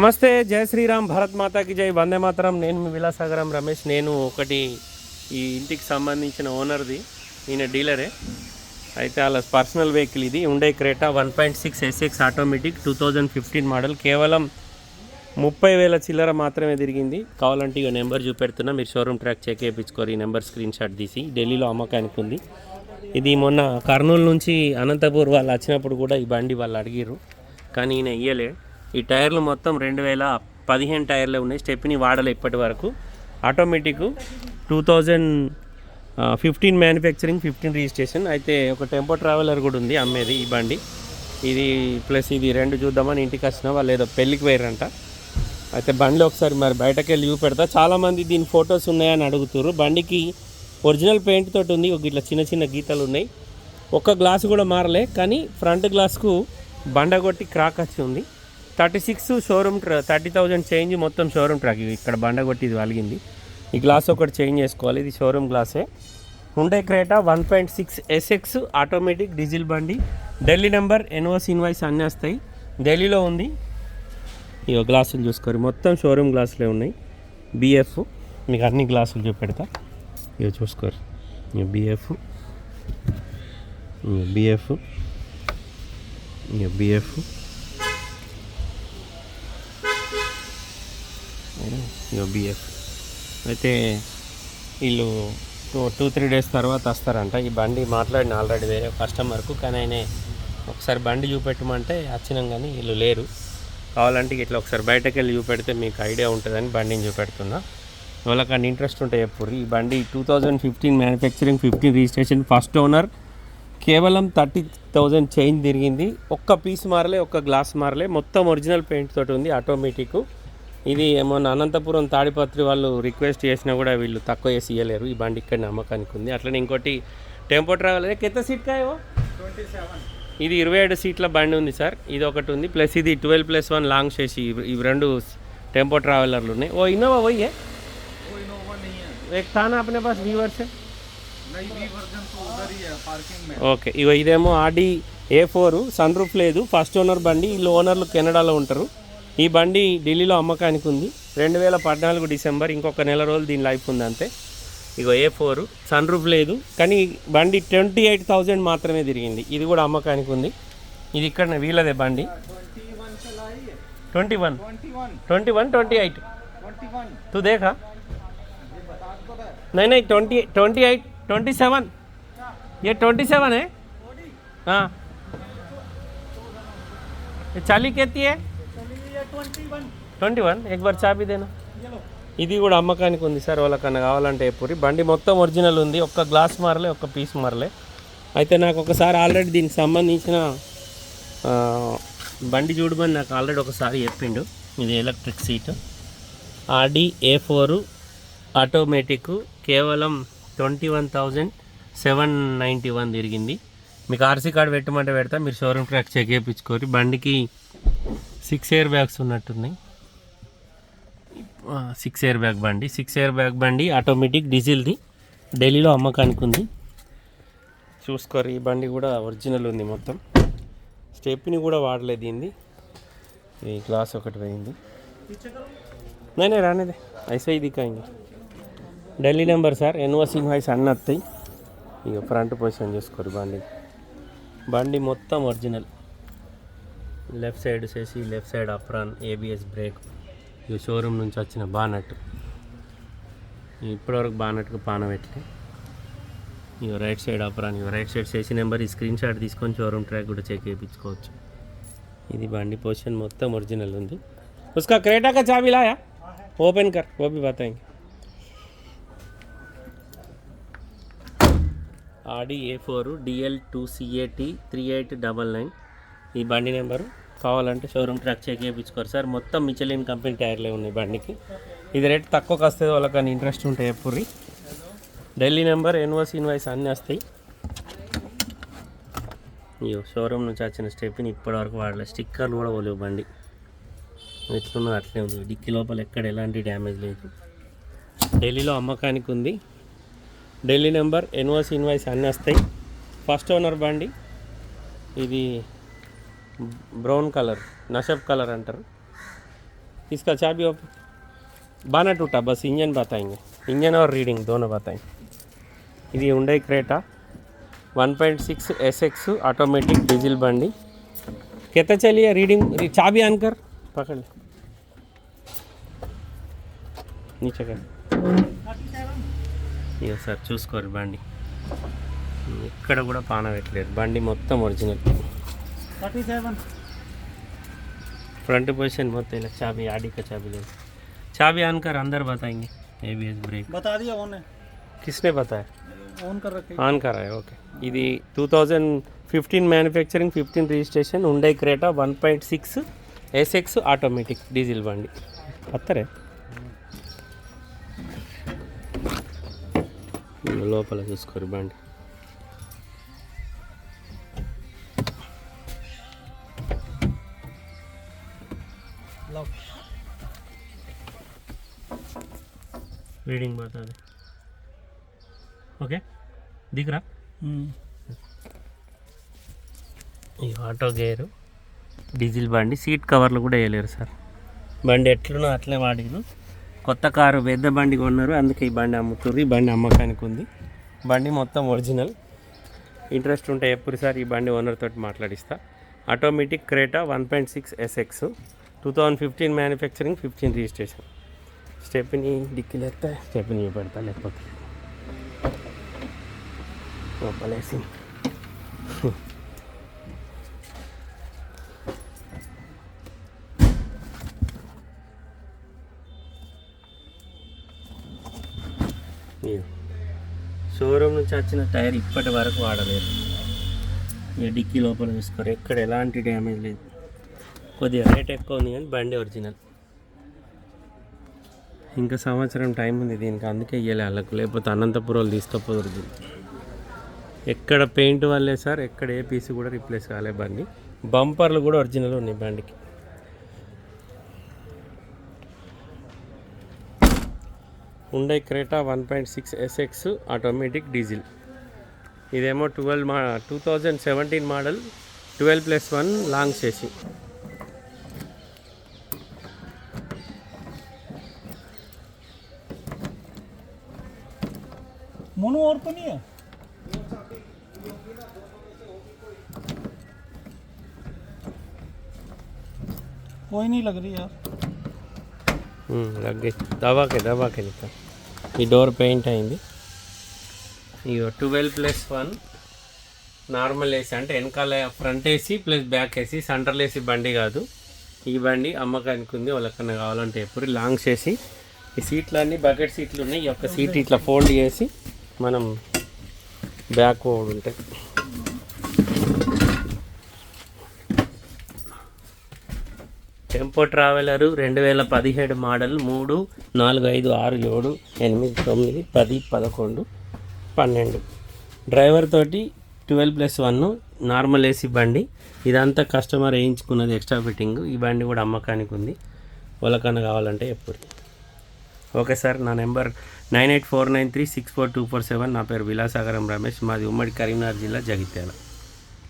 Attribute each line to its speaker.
Speaker 1: నమస్తే జయ శ్రీరామ్ భరత్ మాతాకి జై. వందే మాతరం. నేను మీ విలాసాగరం రమేష్. నేను ఒకటి ఈ ఇంటికి సంబంధించిన ఓనర్ది. ఈయన డీలరే. అయితే వాళ్ళ పర్సనల్ వెహికల్ ఇది. Hyundai Creta one point six SX automatic two thousand fifteen model. కేవలం ముప్పై వేల చిల్లర మాత్రమే తిరిగింది. కావాలంటే ఈ నెంబర్ చూపెడుతున్నా. మీరు షోరూమ్ ట్రాక్ చెక్ చేయించుకోరు. ఈ నెంబర్ స్క్రీన్ షాట్ తీసి. ఢిల్లీలో అమ్మకానికి ఉంది. ఇది మొన్న కర్నూలు నుంచి అనంతపూర్ వాళ్ళు వచ్చినప్పుడు కూడా ఈ బండి వాళ్ళు అడిగిర్రు. కానీ ఈయన ఇయ్యలేడు ఈ టైర్లు మొత్తం రెండు వేల పదిహేను టైర్లు ఉన్నాయి. స్టెప్ని వాడలే ఇప్పటి వరకు. Automatic two thousand fifteen manufacturing fifteen registration అయితే ఒక టెంపో ట్రావెలర్ కూడా ఉంది అమ్మేది ఈ బండి. ఇది ప్లస్ ఇది రెండు చూద్దామని ఇంటికి వచ్చిన వాళ్ళు ఏదో పెళ్ళికి పోయారంట అయితే బండి ఒకసారి మరి బయటకు వెళ్ళి చూపెడతా. చాలామంది దీని ఫొటోస్ ఉన్నాయని అడుగుతారు బండికి ఒరిజినల్ పెయింట్ తోటి ఉంది. ఒక ఇట్లా చిన్న చిన్న గీతలు ఉన్నాయి. ఒక్క గ్లాస్ కూడా మారలే. కానీ ఫ్రంట్ గ్లాస్కు బండ కొట్టి క్రాక్ వచ్చి ఉంది. థర్టీ సిక్స్ షోరూమ్ ట్రా థర్టీ థౌజండ్ చేంజ్ మొత్తం షోరూమ్ ట్రాక్. ఇక్కడ బండ కొట్టి ఇది వలిగింది. ఈ గ్లాస్ ఒకటి చేంజ్ చేసుకోవాలి. ఇది showroom గ్లాసే. Hyundai Creta one point six SX automatic diesel బండి. ఢిల్లీ నెంబర్ ఎన్ఓస్ ఇన్వాయిస్ అన్నీ వస్తాయి ఢిల్లీలో ఉంది. ఇక గ్లాసులు చూసుకోరు. మొత్తం షోరూమ్ గ్లాసులే ఉన్నాయి. బిఎఫ్ మీకు అన్ని గ్లాసులు చూపెడతా. ఇక చూసుకోరు. ఇక బిఎఫ్ ఇక బిఎఫ్ ఇక బిఎఫ్ ఇక బిఎఫ్ అయితే వీళ్ళు టూ టూ త్రీ డేస్ తర్వాత వస్తారంట. ఈ బండి మాట్లాడిన ఆల్రెడీ వేరే కస్టమర్కు కానీ ఆయన ఒకసారి బండి చూపెట్టమంటే వచ్చినాం కానీ వీళ్ళు లేరు. కావాలంటే ఇట్లా ఒకసారి బయటకు వెళ్ళి చూపెడితే మీకు ఐడియా ఉంటుందని బండిని చూపెడుతున్నా. వాళ్ళకన్నా ఇంట్రెస్ట్ ఉంటే ఎప్పుడు ఈ బండి two thousand fifteen manufacturing fifteen registration first owner కేవలం థర్టీ థౌజండ్ చేంజ్ తిరిగింది. ఒక్క పీస్ మారలే ఒక్క గ్లాస్ మారలే. మొత్తం ఒరిజినల్ పెయింట్ తోటి ఉంది ఆటోమేటిక్ ఇది మొన్న అనంతపురం తాడిపత్రి వాళ్ళు రిక్వెస్ట్ చేసినా కూడా వీళ్ళు తక్కువ చేసి ఇవ్వలేరు ఈ బండి ఇక్కడ నమ్మకానికి ఉంది. అట్లనే ఇంకోటి టెంపో ట్రావెల్ ఎంత సీట్ కాయో ఇది ఇరవై ఏడు సీట్ల బండి ఉంది సార్. ఇది ఒకటి ఉంది. ప్లస్ ఇది ట్వెల్వ్ ప్లస్ వన్ లాంగ్ చేసి ఇవి రెండు టెంపో ట్రావెలర్లు ఉన్నాయి. ఓ ఇన్నోవా పోయే
Speaker 2: తానా పాస్ వీవర్స్
Speaker 1: ఓకే ఇవ ఇదేమో Audi A four sunroof లేదు. ఫస్ట్ ఓనర్ బండి. వీళ్ళు ఓనర్లు కెనడాలో ఉంటారు. ఈ బండి ఢిల్లీలో అమ్మకానికి ఉంది రెండు వేల పద్నాలుగు డిసెంబర్ ఇంకొక నెల రోజులు దీని లైఫ్ ఉంది అంతే ఇగో ఏ ఫోర్ సన్ రూఫ్ లేదు కానీ బండి ట్వంటీ ఎయిట్ థౌజండ్ మాత్రమే తిరిగింది ఇది కూడా అమ్మకానికి ఉంది ఇది ఇక్కడ వీళ్ళదే బండి
Speaker 2: ट्वेंटी वन चलाई है
Speaker 1: twenty one
Speaker 2: twenty one
Speaker 1: twenty one twenty eight
Speaker 2: twenty one
Speaker 1: तू देखा
Speaker 2: ये बता तो रहा है
Speaker 1: नहीं नहीं twenty twenty eight twenty seven ये ट्वेंटी सेवन है हाँ ये चाली कहती है
Speaker 2: चलिए ट्वेंटी वन
Speaker 1: ట్వంటీ వన్? ఎక్ బార్ చాపి దేనా ఇది కూడా అమ్మకానికి ఉంది సార్ వాళ్ళకన్నా కావాలంటే ఎప్పుడు బండి మొత్తం ఒరిజినల్ ఉంది ఒక్క గ్లాస్ మారలే ఒక్క పీస్ మారలే. అయితే నాకు ఒకసారి ఆల్రెడీ దీనికి సంబంధించిన బండి చూడమని నాకు ఆల్రెడీ ఒకసారి చెప్పిండు. ఇది electric seat. Audi A four automatic కేవలం twenty one thousand seven ninety one తిరిగింది. మీకు ఆర్సీ కార్డ్ పెట్టమంటే పెడతా మీరు షోరూమ్ ట్రాక్ చెక్ చేయించుకోరు. బండికి సిక్స్ ఇయర్ బ్యాగ్స్ ఉన్నట్టున్నాయి. సిక్స్ ఎయిర్ బ్యాగ్ బండి. సిక్స్ ఎయిర్ బ్యాగ్ బండి ఆటోమేటిక్ డీజిల్ది. ఢిల్లీలో అమ్మకానికి ఉంది. చూసుకోరు ఈ బండి కూడా ఒరిజినల్ ఉంది మొత్తం. స్టెప్ని కూడా వాడలేదు దీన్ని. ఈ గ్లాస్ ఒకటి పోయింది. నేనే రానేదే. ఐసై ఇది కాయింది Delhi number sir NOC invoice అన్నీ వస్తాయి ఇక ఫ్రంట్ పొజిషన్ చూసుకోరు బండి. బండి మొత్తం ఒరిజినల్. లెఫ్ట్ సైడ్ చేసి left side apron ABS brake ఇక షోరూమ్ నుంచి వచ్చిన బానట్ ఇప్పటివరకు బానట్కు పాన పెట్టలే ఇక రైట్ సైడ్ అప్రాన్ ఇక రైట్ సైడ్ చేసి నెంబర్ ఈ స్క్రీన్ షాట్ తీసుకొని షోరూమ్ ట్రాక్ కూడా చెక్ చేయించుకోవచ్చు ఇది బండి పొజిషన్ మొత్తం ఒరిజినల్ ఉంది उसका क्रेटा का चाबी लाया ओपन कर वो भी बताएंगे Audi A four DL two CAT three eight double nine ఈ బండి నెంబరు కావాలంటే షోరూమ్ ట్రాక్ చెక్ చేయించుకోరు. సార్ మొత్తం మిచలిన్ కంపెనీ టైర్లే ఉన్నాయి బండికి. ఇది రేట్ తక్కువకి వస్తుంది వాళ్ళకని ఇంట్రెస్ట్ ఉంటాయి ఎప్పుడు ఢిల్లీ నెంబర్ ఎన్ఓసి ఇన్వాయిస్ అన్నీ వస్తాయి. ఇయో షోరూమ్ నుంచి వచ్చిన స్టెప్ని ఇప్పటివరకు వాడలేదు స్టిక్కర్లు కూడా పోలేవు బండి. ఎట్లున్నా అట్లే ఉంది. డిక్కి లోపల ఎక్కడ ఎలాంటి డ్యామేజ్ లేదు. ఢిల్లీలో అమ్మకానికి ఉంది. ఢిల్లీ నెంబర్ ఎన్ఓసి ఇన్వాయిస్ అన్నీ వస్తాయి. ఫస్ట్ ఓనర్ బండి. ఇది బ్రౌన్ కలర్ నషబ్ కలర్ అంటారు इसका चाबी ऑफ बाना टूटा बस इंजन बताएंगे इंजन और रीडिंग दोनों बताएंगे ఇది ఉండే Creta one point six SX automatic diesel बंडी कितना चलिए रीडिंग चाबी ऑन कर पकड़ ले नीचे कर ఇక సార్ చూసుకోరు బండి ఇక్కడ కూడా పాన పెట్టలేదు బండి మొత్తం original
Speaker 2: thirty seven
Speaker 1: front position बहुत है चाबी आडी का चाबी ले चाबी ऑन कर अंदर बताएंगे एबीएस ब्रेक
Speaker 2: बता दिया उन्होंने
Speaker 1: किसने बताया
Speaker 2: ऑन कर रखे
Speaker 1: ఆన్ కరాయ్ ఓకే ఇది two thousand fifteen manufacturing fifteen registration ఉండే Creta one point six SX automatic diesel బండి పత్తరే లోపల చూసుకోరు బండి ಬ್ಲಾಕ್ ರೀಡಿಂಗ್ ఓకే ಓಕೆ ఈ ఆటో గేరు డీజిల్ బండి సీట్ కవర్లు కూడా వేయలేరు సార్ బండి ఎట్లున్నా అట్లే వాడిరు కొత్త కారు పెద్ద బండి కొన్నారు అందుకే ఈ బండి అమ్ముతుంది ఈ బండి అమ్మకానికి ఉంది బండి మొత్తం ఒరిజినల్ ఇంట్రెస్ట్ ఉంటే ఎప్పుడు సార్ ఈ బండి ఓనర్తో మాట్లాడిస్తా automatic Creta one point six SX two thousand fifteen manufacturing fifteen registration stepney డిక్కీలు ఎత్తే స్టెప్ని పెడతా లేకపోతే లోపలేసి ఇదిగో. షోరూమ్ నుంచి వచ్చిన టైర్ ఇప్పటి వరకు వాడలేదు ఇక డిక్కీ లోపల చూసుకోరు ఎక్కడ ఎలాంటి డ్యామేజ్ లేదు కొద్దిగా రేట్ ఎక్కువ ఉంది కానీ బండి ఒరిజినల్ ఇంకా సంవత్సరం టైం ఉంది దీనికి అందుకే ఇవ్వలే వాళ్ళకు. లేకపోతే అనంతపురం తీసుకపోదు ఎక్కడ పెయింట్ వల్లే సార్ ఎక్కడ ఏ పీస్ కూడా రిప్లేస్ కాలే బండి. బంపర్లు కూడా ఒరిజినల్ ఉన్నాయి బండికి. Hyundai Creta one point six SX automatic diesel ఇదేమో ట్వెల్వ్ మా two thousand seventeen model twelve plus one long చేసి
Speaker 2: मोनो और तो नहीं है कोई नहीं लग रही यार
Speaker 1: లగ్గే దవాకే దవాకే చెప్తా ఈ డోర్ పెయింట్ అయింది ఇగో twelve plus one normal AC అంటే వెనకాల front AC plus back AC central AC బండి కాదు ఈ బండి అమ్మకానికి ఉంది వాళ్ళకన్నా కావాలంటే ఎప్పుడు లాంగ్ చేసి ఈ సీట్లు అన్నీ బకెట్ సీట్లు ఉన్నాయి ఈ యొక్క సీట్ ఇట్లా ఫోల్డ్ చేసి మనం బ్యాక్ ఓడ్ ఉంటే. టెంపో ట్రావెలరు రెండు వేల పదిహేడు మోడల్ మూడు నాలుగు ఐదు ఆరు ఏడు ఎనిమిది తొమ్మిది పది పదకొండు పన్నెండు. డ్రైవర్ తోటి twelve plus one normal AC బండి. ఇదంతా కస్టమర్ వేయించుకున్నది ఎక్స్ట్రా ఫిట్టింగ్. ఈ బండి కూడా అమ్మకానికి ఉంది. వాళ్ళకన్నా కావాలంటే ఎప్పుడు. ఓకే సార్ నా number nine eight four nine three six four two four seven నా పేరు విలాసాగరం రమేష్ మాది ఉమ్మడి కరీంనగర్ జిల్లా జగిత్యాల.